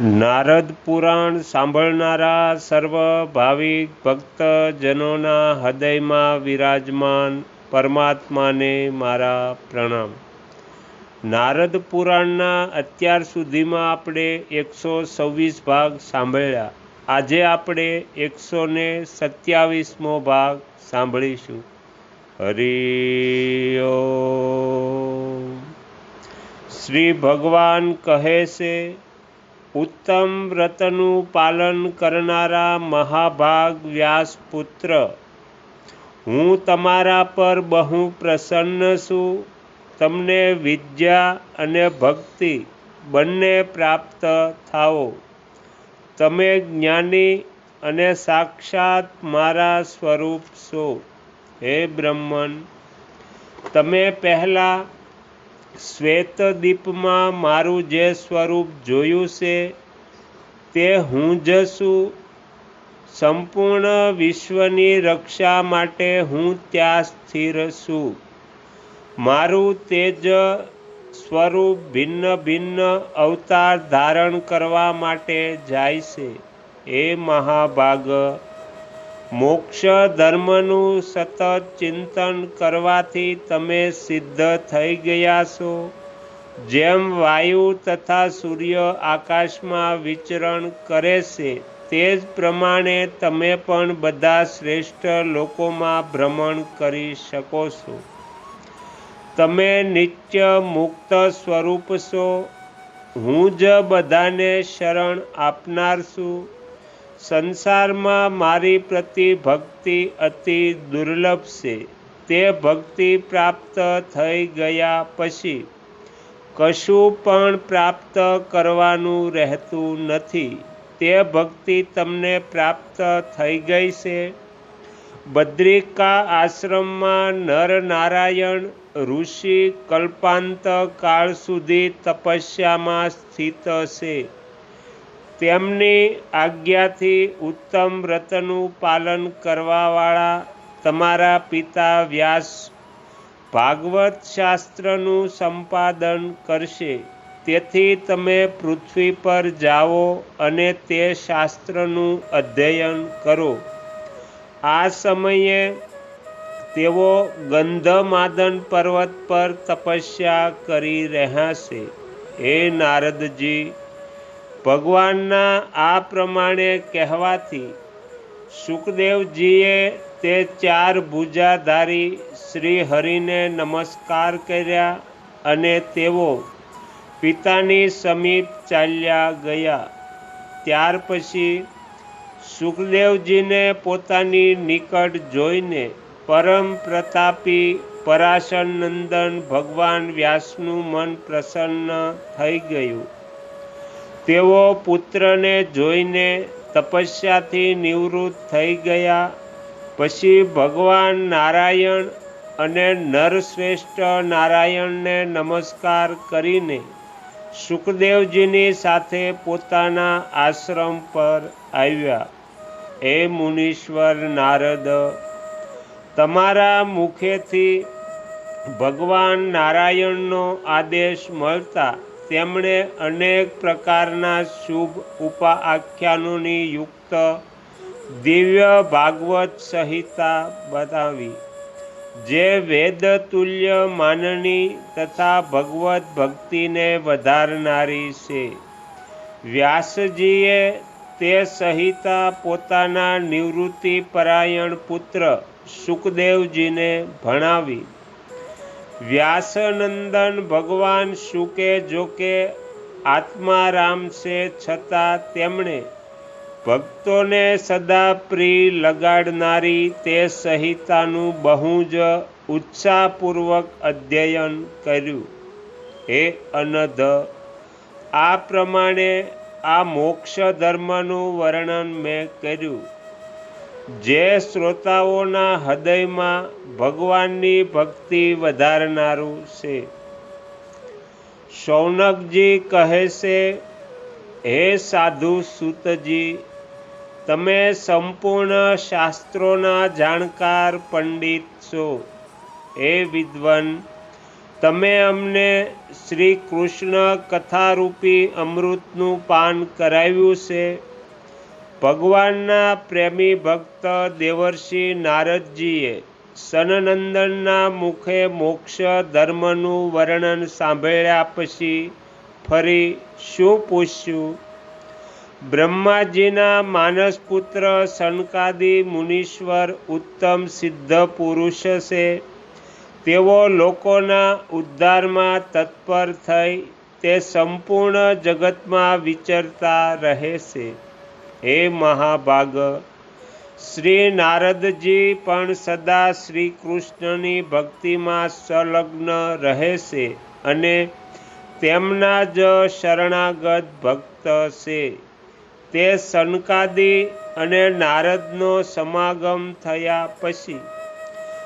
નારદ પુરાણ સાંભળનારા સર્વ ભાવિક ભક્તજનોના હૃદયમાં વિરાજમાન પરમાત્માને મારા પ્રણામ. નારદ પુરાણના અત્યાર સુધીમાં આપણે એકસો સવ્વીસ ભાગ સાંભળ્યા. આજે આપણે એકસો ને સત્યાવીસમો ભાગ સાંભળીશું. હરિયો શ્રી ભગવાન કહે છે ઉત્તમ વ્રતનું પાલન કરનારા મહાભાગ વ્યાસપુત્ર. હું તમારા પર બહુ પ્રસન્ન છું. તમને વિદ્યા અને ભક્તિ બંને પ્રાપ્ત થાઓ. તમે જ્ઞાની અને સાક્ષાત મારા સ્વરૂપ છો. હે બ્રહ્મન, તમે પહેલાં શ્વેતદીપમાં મારું જે સ્વરૂપ જોયું છે, તે હું જ છું. સંપૂર્ણ વિશ્વની રક્ષા માટે હું ત્યાં સ્થિર છું. મારું તેજ સ્વરૂપ ભિન્ન ભિન્ન અવતાર ધારણ કરવા માટે જાય છે. એ મહાભાગ મોક્ષ ધર્મનું સતત ચિંતન કરવાથી તમે સિદ્ધ થઈ ગયા છો. જેમ વાયુ તથા સૂર્ય આકાશમાં વિચરણ કરે છે, તે જ પ્રમાણે તમે પણ બધા શ્રેષ્ઠ લોકોમાં ભ્રમણ કરી શકો છો. તમે નિત્ય મુક્ત સ્વરૂપ છો. હું જ બધાને શરણ આપનાર છું. સંસારમાં મારી પ્રતિ ભક્તિ અતિ દુર્લભ છે. તે ભક્તિ પ્રાપ્ત થઈ ગયા પછી કશું પણ પ્રાપ્ત કરવાનું રહેતું નથી. તે ભક્તિ તમને પ્રાપ્ત થઈ ગઈ છે. બદ્રિકા આશ્રમમાં નર નારાયણ ઋષિ કલ્પાંત કાળ સુધી તપસ્યામાં સ્થિત છે. તેમની આજ્ઞાથી ઉત્તમ વ્રતનું પાલન કરવાવાળા તમારા પિતા વ્યાસ ભાગવત શાસ્ત્રનું સંપાદન કરશે. તેથી તમે પૃથ્વી પર જાઓ અને તે શાસ્ત્રનું અધ્યયન કરો. આ સમયે તેઓ ગંધમાદન પર્વત પર તપસ્યા કરી રહ્યા છે. હે નારદજી ભગવાનના આ પ્રમાણે કહેવાથી સુખદેવજીએ તે ચાર ભુજાધારી શ્રી હરિને નમસ્કાર કર્યા અને તેઓ પિતાની સમીપ ચાલ્યા ગયા. ત્યાર પછી સુખદેવજીને પોતાની નિકટ જોઈને પરમ પ્રતાપી પરાશનંદન ભગવાન વ્યાસનું મન પ્રસન્ન થઈ ગયું. તેઓ પુત્રને જોઈને તપસ્યાથી નિવૃત્ત થઈ ગયા. પછી ભગવાન નારાયણ અને નરશ્રેષ્ઠ નારાયણને નમસ્કાર કરીને સુખદેવજીની સાથે પોતાના આશ્રમ પર આવ્યા. હે મુનીશ્વર નારદ, તમારા મુખેથી ભગવાન નારાયણનો આદેશ મળતા તેમણે અનેક પ્રકારના શુભ ઉપાખ્યાનોની યુક્ત દિવ્ય ભાગવત સંહિતા બતાવી, જે વેદતુલ્ય માનની તથા ભગવત ભક્તિને વધારનારી છે. વ્યાસજીએ તે સંહિતા પોતાના નિવૃત્તિ પરાયણ પુત્ર સુખદેવજીને ભણાવી વ્યાસનંદન ભગવાન શુકે જોકે આત્મારામ છે છતાં તેમણે ભક્તોને સદા પ્રિય લગાડનારી તે સંહિતાનું બહુ જ ઉત્સાહપૂર્વક અધ્યયન કર્યું. હે અનધ, આ પ્રમાણે આ મોક્ષ ધર્મનું વર્ણન મેં કર્યું. જે શ્રોતાઓના હૃદયમાં ભગવાનની ભક્તિ વધારનારું છે. શૌનકજી કહે છે, હે સાધુ સુતજી, તમે સંપૂર્ણ શાસ્ત્રોના જાણકાર પંડિત છો. હે વિદ્વન, તમે અમને શ્રી કૃષ્ણ કથારૂપી અમૃતનું પાન કરાવ્યું છે. ભગવાનના પ્રેમી ભક્ત દેવર્ષિ નારદજીએ સનનંદનના મુખે મોક્ષ ધર્મનું વર્ણન સાંભળ્યા પછી ફરી શું પૂછ્યું? બ્રહ્માજીના માનસપુત્ર સનકાદી મુનીશ્વર ઉત્તમ સિદ્ધ પુરુષ છે. તેઓ લોકોના ઉદ્ધારમાં તત્પર થઈ તે સંપૂર્ણ જગતમાં વિચરતા રહે છે. હે મહાભાગ. શ્રી નારદજી પણ સદા શ્રી કૃષ્ણની ભક્તિમાં સંલગ્ન રહે છે અને તેમના જ શરણાગત ભક્ત છે. તે સનકાદી અને નારદનો સમાગમ થયા પછી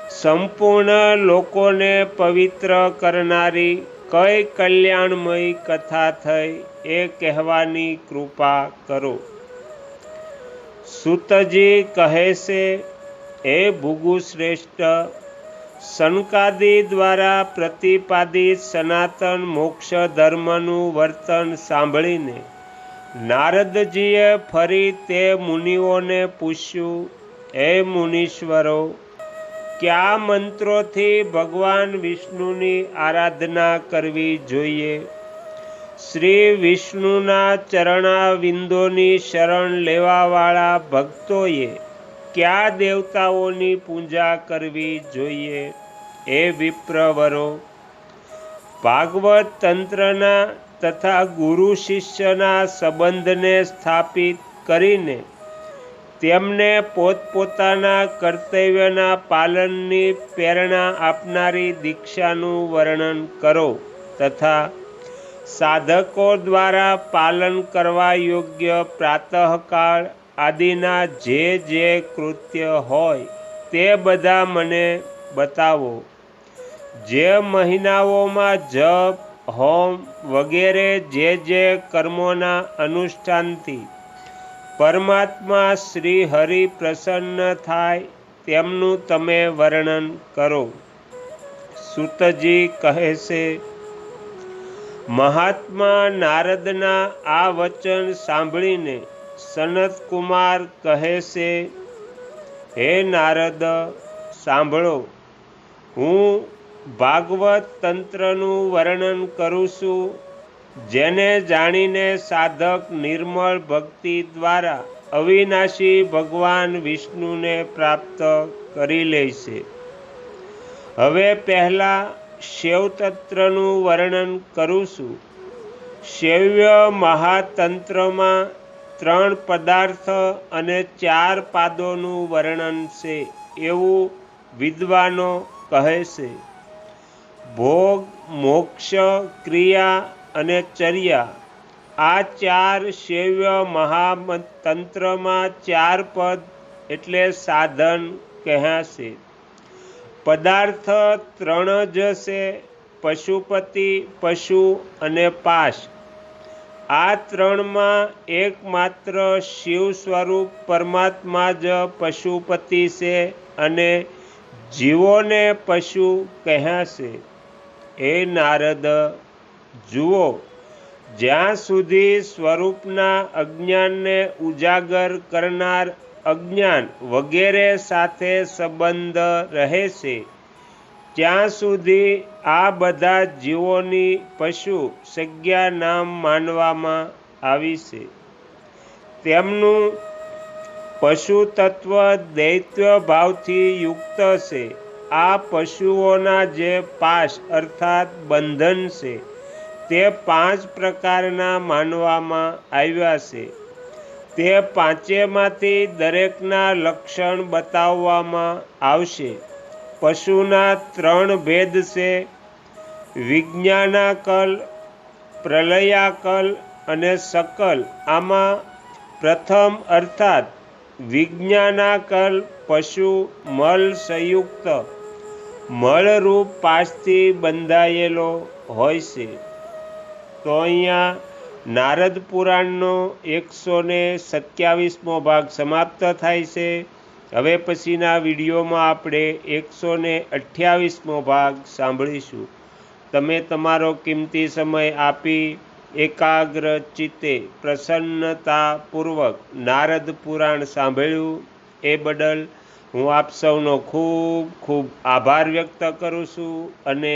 સંપૂર્ણ લોકોને પવિત્ર કરનારી કઈ કલ્યાણમય કથા થઈ એ કહેવાની કૃપા કરો. સુતજી કહે છે, હે ભૂગુ શ્રેષ્ઠ સનકાદી દ્વારા પ્રતિપાદિત સનાતન મોક્ષ ધર્મનું વર્તન સાંભળીને નારદજીએ ફરી તે મુનિઓને પૂછ્યું, હે મુનીશ્વરો, કયા મંત્રોથી ભગવાન વિષ્ણુની આરાધના કરવી જોઈએ? શ્રી વિષ્ણુના ચરણાવિંદોની શરણ લેવાવાળા ભક્તોએ કયા દેવતાઓની પૂજા કરવી જોઈએ? એ વિપ્રવરો, ભાગવત તંત્રના તથા ગુરુ શિષ્યના સંબંધને સ્થાપિત કરીને તેમને પોતપોતાના કર્તવ્યના પાલનની પ્રેરણા આપનારી દીક્ષાનું વર્ણન કરો તથા સાધકો દ્વારા પાલન કરવા યોગ્ય પ્રાતઃકાળ આદિના જે જે કૃત્ય હોય તે બધા મને બતાવો. જે મહિનાઓમાં જપ, હોમ વગેરે જે જે કર્મોના અનુષ્ઠાનથી પરમાત્મા શ્રી હરિ પ્રસન્ન થાય તેમનું તમે વર્ણન કરો. સુતજી કહે છે મહાત્મા નારદના આ વચન સાંભળીને સનતકુમાર કહે છે, હે નારદ, સાંભળો. હું ભાગવત તંત્રનું વર્ણન કરું છું, જેને જાણીને સાધક નિર્મળ ભક્તિ દ્વારા અવિનાશી ભગવાન વિષ્ણુને પ્રાપ્ત કરી લે છે. હવે પહેલાં શૈવતંત્રનું વર્ણન કરું છું. શૈવ્ય મહાતંત્રમાં ત્રણ પદાર્થ અને ચાર પાદોનું વર્ણન છે એવું વિદ્વાનો કહે છે. ભોગ, મોક્ષ, ક્રિયા અને ચર્યા આ ચાર શૈવ્ય મહાતંત્રમાં ચાર પદ એટલે સાધન કહ્યા છે પદાર્થ ત્રણ જ છે, પશુપતિ, પશુ અને પાશ. આ ત્રણમાં એકમાત્ર શિવ સ્વરૂપ પરમાત્મા જ પશુપતિ છે અને જીવોને પશુ કહેશે એ નારદ, જુઓ, જ્યાં સુધી સ્વરૂપના અજ્ઞાનને ઉજાગર કરનાર અજ્ઞાન વગેરે સાથે સંબંધ રહે છે. ત્યાં સુધી આ બધા જીવોની પશુ સંજ્ઞા નામ માનવામાં આવી છે. તેમનું પશુ તત્વ દૈત્ય ભાવથી યુક્ત છે. આ પશુઓના જે પાશ અર્થાત બંધન છે, તે પાંચ પ્રકારના માનવામાં આવ્યા છે. તે પાંચેમાંથી દરેકના લક્ષણ બતાવવામાં આવશે. પશુના ત્રણ ભેદ છે. વિજ્ઞાનાકલ, પ્રલયાકલ અને સકલ. આમાં પ્રથમ અર્થાત વિજ્ઞાનાકલ પશુ મલ સંયુક્ત. મળરૂપ પાસથી બંધાયેલો હોય છે. તો અહીંયા નારદ પુરાણનો એકસો ને સત્યાવીસમો ભાગ સમાપ્ત થાય છે. હવે પછીના વિડીયોમાં આપણે એકસો ને અઠ્યાવીસમો ભાગ સાંભળીશું. તમે તમારો કિંમતી સમય આપી એકાગ્ર ચિત્તે પ્રસન્નતાપૂર્વક નારદ પુરાણ સાંભળ્યું એ બદલ હું આપ સૌનો ખૂબ ખૂબ આભાર વ્યક્ત કરું છું અને